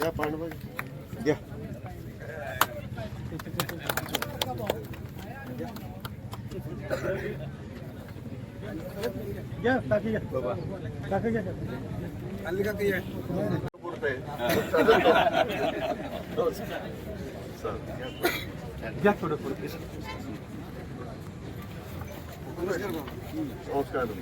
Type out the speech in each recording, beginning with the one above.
घ्या पांडव घ्या घ्या टाकी घ्या टाकी घ्या आली का ती घ्या थोडं पुढे നമസ്കാരം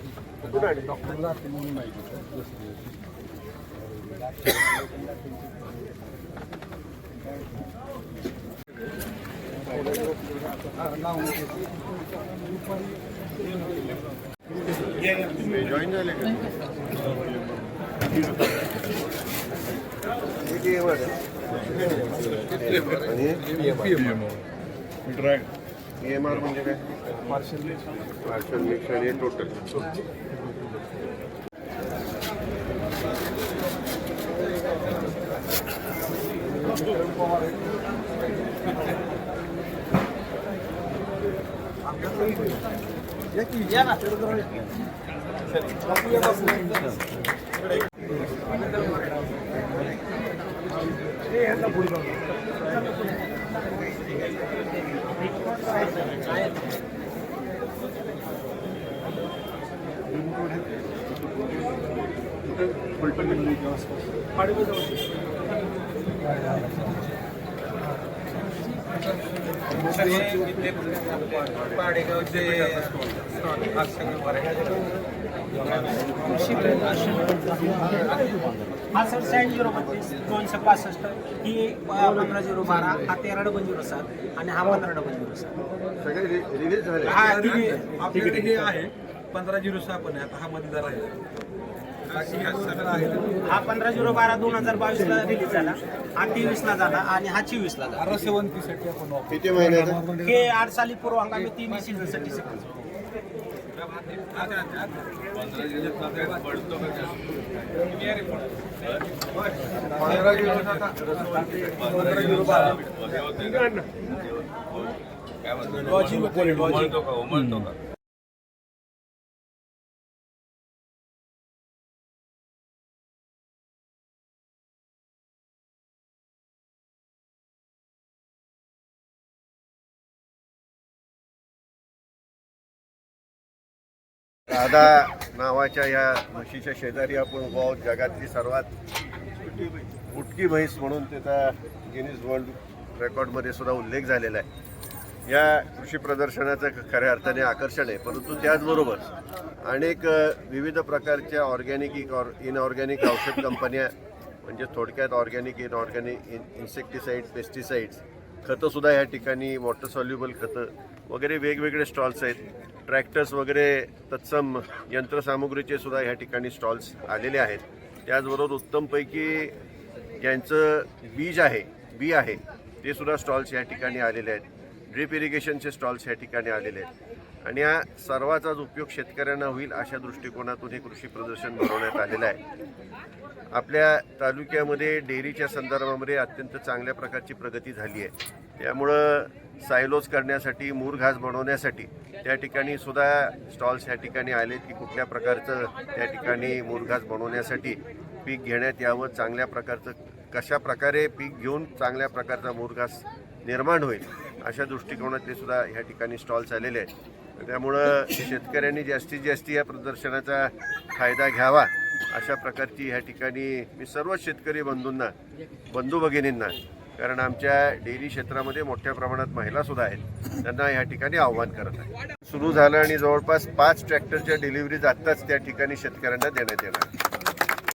ജോയിൻ ചെയ്യല്ലേ जॉईन झाले का हे जे एवढं आहे. आणि एम आर म्हणजे काय पार्सल पार्सल मिक्स आणि टोटल बरं पासष्ट साठ झिरो बत्तीस दोनशे पासष्ट ही पंधरा झिरो बारा हा तेरा डबल झिरो सात आणि हा पंधरा डबल झिरो सात हा हे आहे. पंधरा झिरो सहा पण आहे. आता हा मध्ये जरा आहे हे हा पंधरा झिरो बारा दोन हजार बावीसला रिलीज झाला. हा तेवीसला झाला आणि हा झाला. वापरतो. किती महिन्याचा हे आठ साली पूर्व हंगामी तीन झिरो सात पंधरा राधा नावाच्या या म्हशीच्या शेजारी आपण उभा आहोत जगातली सर्वात उटकी म्हैस म्हणून त्याचा गिनीज वर्ल्ड रेकॉर्डमध्ये सुद्धा उल्लेख झालेला आहे. या कृषी प्रदर्शनाचं ख- खऱ्या अर्थाने आकर्षण आहे परंतु त्याचबरोबर अनेक विविध प्रकारच्या ऑर्गॅनिक इनऑर्गॅनिक औषध कंपन्या म्हणजे थोडक्यात organic inorganic in insecticide pesticides खतंसुद्धा या ठिकाणी वॉटर सॉल्युबल खतं वगैरे वेगवेगळे स्टॉल्स आहेत. ट्रॅक्टर्स वगैरे तत्सम यंत्रसामुग्रीचे सुद्धा ह्या ठिकाणी स्टॉल्स आलेले आहेत. त्याचबरोबर उत्तमपैकी ज्यांचं बीज आहे बी आहे ते सुद्धा स्टॉल्स या ठिकाणी आलेले आहेत. ड्रीप इरिगेशनचे स्टॉल्स या ठिकाणी आलेले आहेत. आणि या सर्वाचाच उपयोग शेतकऱ्यांना होईल अशा दृष्टिकोनातून हे कृषी प्रदर्शन भरवण्यात आलेलं आहे. आपल्या तालुक्यामध्ये डेअरीच्या संदर्भामध्ये अत्यंत चांगल्या प्रकारची प्रगती झाली आहे. त्यामुळं सायलोज करण्यासाठी मूर घास बनवण्यासाठी त्या ठिकाणी सुद्धा स्टॉल्स या ठिकाणी आलेत की कुठल्या प्रकारचं त्या ठिकाणी मूर घास बनवण्यासाठी पीक घेण्यात यावं चांगल्या प्रकारचं कशा प्रकारे पीक घेऊन चांगल्या प्रकारचा मूर घास निर्माण होईल अशा दृष्टिकोनातले सुद्धा ह्या ठिकाणी स्टॉल्स आलेले आहेत. त्यामुळं शेतकऱ्यांनी जास्तीत जास्त या प्रदर्शनाचा फायदा घ्यावा अशा प्रकारची ह्या ठिकाणी मी सर्व शेतकरी बंधूंना बंधू भगिनींना कारण आमच्या डेअरी क्षेत्रामध्ये मोठ्या प्रमाणात महिलासुद्धा आहेत. त्यांना या ठिकाणी आव्हान करत आहे. सुरू झालं आणि जवळपास पाच ट्रॅक्टरच्या डिलिव्हरीज आत्ताच त्या ठिकाणी शेतकऱ्यांना देण्यात येणार